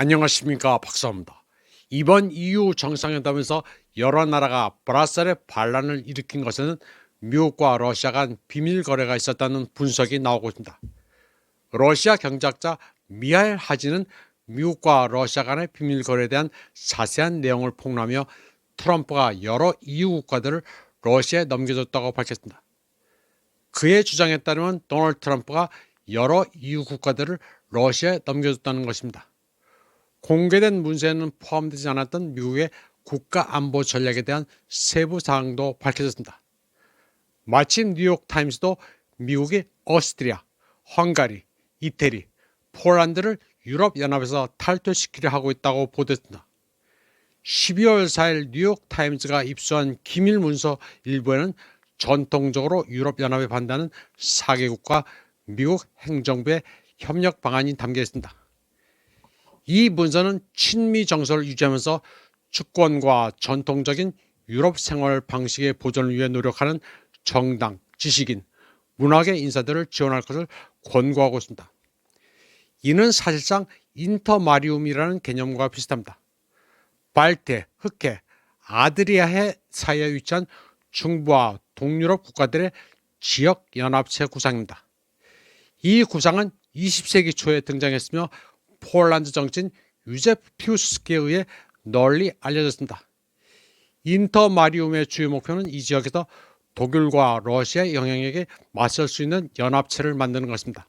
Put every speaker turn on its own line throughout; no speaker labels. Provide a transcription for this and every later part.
안녕하십니까 박사입니다. 이번 EU 정상회담에서 여러 나라가 브라셀에 반란을 일으킨 것에는 미국과 러시아 간 비밀 거래가 있었다는 분석이 나오고 있습니다. 러시아 경제학자 미하일 하지는 미국과 러시아 간의 비밀 거래에 대한 자세한 내용을 폭로하며 트럼프가 여러 EU 국가들을 러시아에 넘겨줬다고 밝혔습니다. 그의 주장에 따르면 도널드 트럼프가 여러 EU 국가들을 러시아에 넘겨줬다는 것입니다. 공개된 문서에는 포함되지 않았던 미국의 국가 안보 전략에 대한 세부 사항도 밝혀졌습니다. 마침 뉴욕 타임스도 미국이 오스트리아, 헝가리, 이태리, 폴란드를 유럽 연합에서 탈퇴시키려 하고 있다고 보도했습니다. 12월 4일 뉴욕 타임즈가 입수한 기밀 문서 일부에는 전통적으로 유럽 연합에 반대하는 4개국과 미국 행정부의 협력 방안이 담겨 있습니다. 이 문서는 친미 정서를 유지하면서 주권과 전통적인 유럽 생활 방식의 보존을 위해 노력하는 정당, 지식인, 문학의 인사들을 지원할 것을 권고하고 있습니다. 이는 사실상 인터마리움이라는 개념과 비슷합니다. 발트, 흑해, 아드리아해 사이에 위치한 중부와 동유럽 국가들의 지역 연합체 구상입니다. 이 구상은 20세기 초에 등장했으며 폴란드 정치인 유제프 피우스키에 의해 널리 알려졌습니다. 인터 마리움의 주요 목표는 이 지역에서 독일과 러시아의 영향력에 맞설 수 있는 연합체를 만드는 것입니다.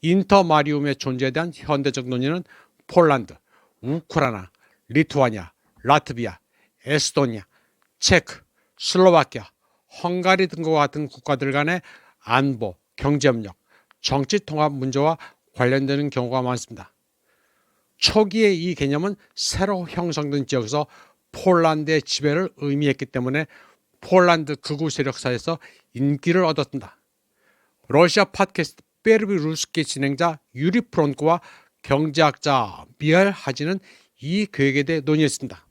인터 마리움의 존재에 대한 현대적 논의는 폴란드, 우크라이나, 리투아니아, 라트비아, 에스토니아, 체크, 슬로바키아, 헝가리 등과 같은 국가들 간의 안보, 경제협력, 정치 통합 문제와 관련되는 경우가 많습니다. 초기에 이 개념은 새로 형성된 지역에서 폴란드의 지배를 의미했기 때문에 폴란드 극우 세력 사이에서 인기를 얻었습니다. 러시아 팟캐스트 베르비 루스키 진행자 유리 프론코와 경제학자 미알 하지는 이 계획에 대해 논의했습니다.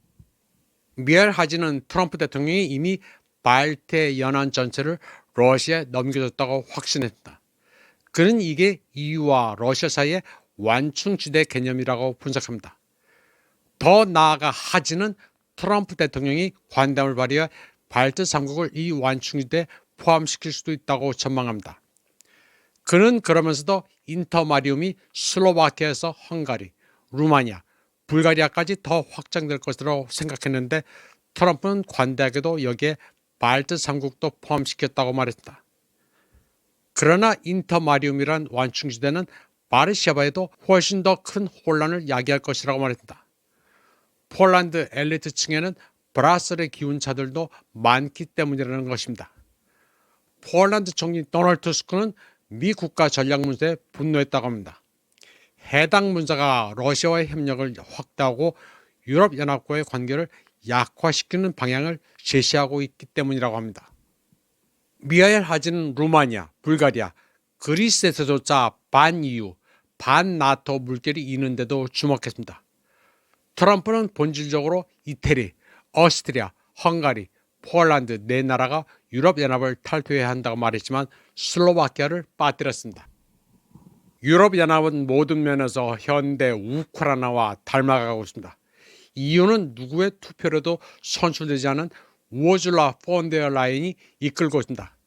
미알 하지는 트럼프 대통령이 이미 발트 연안 전체를 러시아에 넘겨줬다고 확신했다. 그는 이게 EU와 러시아 사이의 완충지대 개념이라고 분석합니다. 더 나아가 하지는 트럼프 대통령이 관담을 발휘해 발트 3국을 이 완충지대에 포함시킬 수도 있다고 전망합니다. 그는 그러면서도 인터마리움이 슬로바키아에서 헝가리, 루마니아, 불가리아까지 더 확장될 것으로 생각했는데 트럼프는 관대하게도 여기에 발트 3국도 포함시켰다고 말했다. 그러나 인터마리움이란 완충지대는 바르샤바에도 훨씬 더 큰 혼란을 야기할 것이라고 말했다. 폴란드 엘리트층에는 브라셀의 기운차들도 많기 때문이라는 것입니다. 폴란드 총리 도널드 투스크는 미 국가 전략 문서에 분노했다고 합니다. 해당 문서가 러시아와의 협력을 확대하고 유럽 연합과의 관계를 약화시키는 방향을 제시하고 있기 때문이라고 합니다. 미하엘 하지는 루마니아, 불가리아, 그리스에서조차 반EU, 반나토 물결이 있는데도 주목했습니다. 트럼프는 본질적으로 이태리, 오스트리아, 헝가리, 폴란드 네 나라가 유럽연합을 탈퇴해야 한다고 말했지만 슬로바키아를 빠뜨렸습니다. 유럽연합은 모든 면에서 현대 우크라이나와 닮아가고 있습니다. 이유는 누구의 투표로도 선출되지 않은 우어줄라 폰데어 라인이 이끌고 있습니다.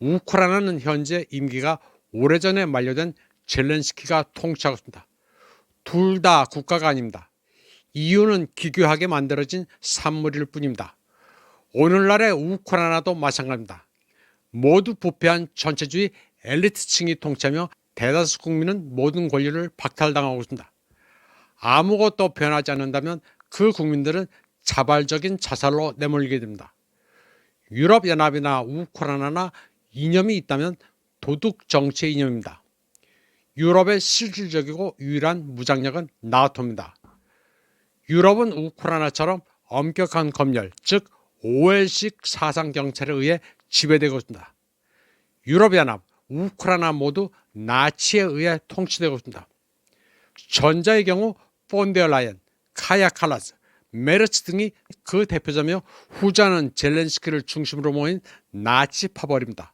우크라이나는 현재 임기가 오래전에 만료된 젤렌스키가 통치하고 있습니다. 둘 다 국가가 아닙니다. 이유는 기괴하게 만들어진 산물일 뿐입니다. 오늘날의 우크라이나도 마찬가지입니다. 모두 부패한 전체주의 엘리트층이 통치하며 대다수 국민은 모든 권리를 박탈당하고 있습니다. 아무것도 변하지 않는다면 그 국민들은 자발적인 자살로 내몰리게 됩니다. 유럽연합이나 우크라이나나 이념이 있다면 도둑 정치의 이념입니다. 유럽의 실질적이고 유일한 무장력은 나토입니다. 유럽은 우크라이나처럼 엄격한 검열, 즉 오엘식 사상 경찰에 의해 지배되고 있습니다. 유럽연합, 우크라이나 모두 나치에 의해 통치되고 있습니다. 전자의 경우 폰데어 라이언, 카야 칼라스, 메르츠 등이 그 대표자며 후자는 젤렌스키를 중심으로 모인 나치 파벌입니다.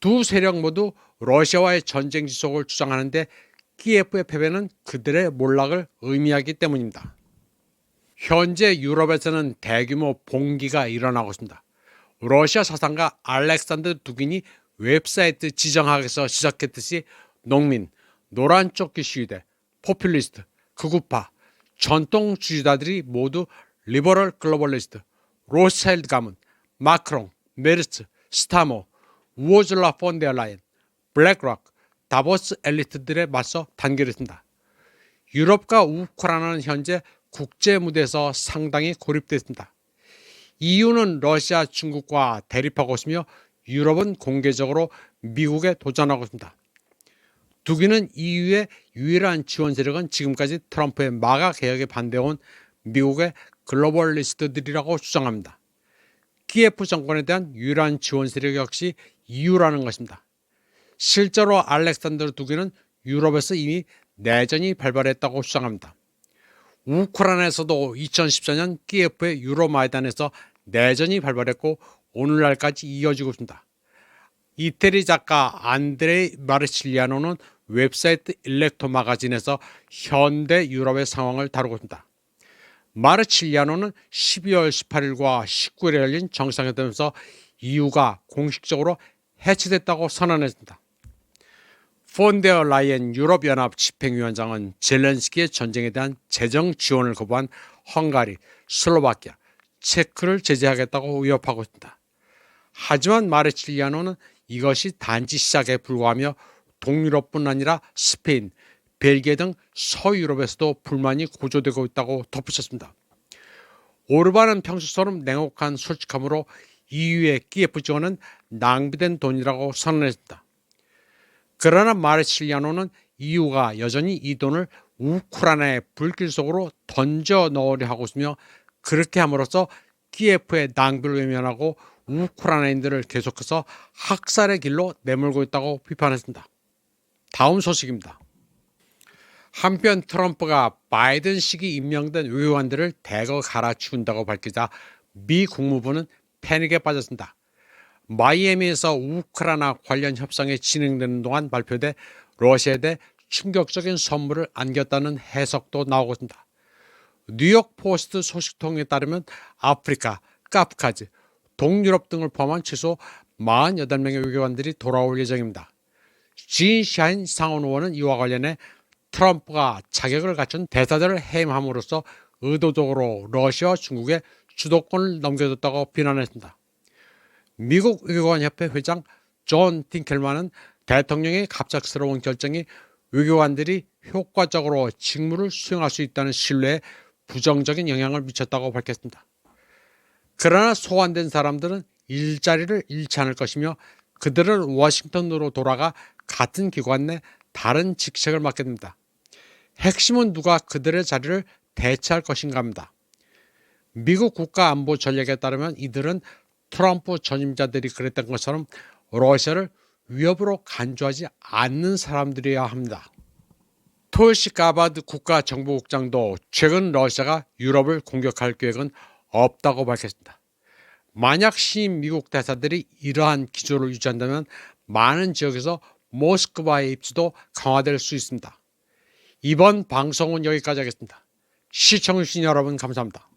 두 세력 모두 러시아와의 전쟁 지속을 주장하는데 키예프의 패배는 그들의 몰락을 의미하기 때문입니다. 현재 유럽에서는 대규모 봉기가 일어나고 있습니다. 러시아 사상가 알렉산더 두긴이 웹사이트 지정학에서 시작했듯이 농민, 노란 조끼 시위대, 포퓰리스트, 극우파, 전통주의자들이 모두 리버럴 글로벌리스트, 로스차일드 가문, 마크롱, 메르츠, 스타모, 우어즐라 폰데어라인, 블랙락, 다보스 엘리트들에 맞서 단결했습니다. 유럽과 우크라이나는 현재 국제 무대에서 상당히 고립됐습니다. EU는 러시아, 중국과 대립하고 있으며 유럽은 공개적으로 미국에 도전하고 있습니다. 독일은 EU의 유일한 지원 세력은 지금까지 트럼프의 마가 개혁에 반대해온 미국의 글로벌리스트들이라고 주장합니다. 키예프 정권에 대한 유일한 지원 세력 역시 EU라는 것입니다. 실제로 알렉산더 두기는 유럽에서 이미 내전이 발발했다고 주장합니다. 우크라이나에서도 2014년 키예프의 유로마이단에서 내전이 발발했고 오늘날까지 이어지고 있습니다. 이태리 작가 안드레이 마르실리아노는 웹사이트 일렉토 마가진에서 현대 유럽의 상황을 다루고 있습니다. 마르칠리아노는 12월 18일과 19일에 열린 정상회담에서 EU가 공식적으로 해체됐다고 선언했습니다. 폰데어 라이엔 유럽연합 집행위원장은 젤렌스키의 전쟁에 대한 재정 지원을 거부한 헝가리, 슬로바키아, 체크를 제재하겠다고 위협하고 있습니다. 하지만 마르칠리아노는 이것이 단지 시작에 불과하며 동유럽뿐 아니라 스페인, 벨기에 등 서유럽에서도 불만이 고조되고 있다고 덧붙였습니다. 오르반은 평소처럼 냉혹한 솔직함으로 EU의 키예프 지원은 낭비된 돈이라고 선언했습니다. 그러나 마르실리아노는 EU가 여전히 이 돈을 우크라이나의 불길 속으로 던져 넣으려 하고 있으며 그렇게 함으로써 키예프의 낭비를 외면하고 우크라이나인들을 계속해서 학살의 길로 내몰고 있다고 비판했습니다. 다음 소식입니다. 한편 트럼프가 바이든식이 임명된 외교관들을 대거 갈아치운다고 밝히자 미 국무부는 패닉에 빠졌습니다. 마이애미에서 우크라이나 관련 협상이 진행되는 동안 발표돼 러시아에 대해 충격적인 선물을 안겼다는 해석도 나오고 있습니다. 뉴욕 포스트 소식통에 따르면 아프리카, 카프카즈, 동유럽 등을 포함한 최소 48명의 외교관들이 돌아올 예정입니다. 진 샤인 상원 의원은 이와 관련해 트럼프가 자격을 갖춘 대사들을 해임함으로써 의도적으로 러시아와 중국에 주도권을 넘겨줬다고 비난했습니다. 미국 외교관협회 회장 존 팅켈만은 대통령의 갑작스러운 결정이 외교관들이 효과적으로 직무를 수행할 수 있다는 신뢰에 부정적인 영향을 미쳤다고 밝혔습니다. 그러나 소환된 사람들은 일자리를 잃지 않을 것이며 그들은 워싱턴으로 돌아가 같은 기관 내 다른 직책을 맡게 됩니다. 핵심은 누가 그들의 자리를 대체할 것인가 합니다. 미국 국가 안보 전략에 따르면 이들은 트럼프 전임자들이 그랬던 것처럼 러시아를 위협으로 간주하지 않는 사람들이어야 합니다. 톨시 가바드 국가정보국장도 최근 러시아가 유럽을 공격할 계획은 없다고 밝혔습니다. 만약 신임 미국 대사들이 이러한 기조를 유지한다면 많은 지역에서 모스크바의 입지도 강화될 수 있습니다. 이번 방송은 여기까지 하겠습니다. 시청해주신 여러분 감사합니다.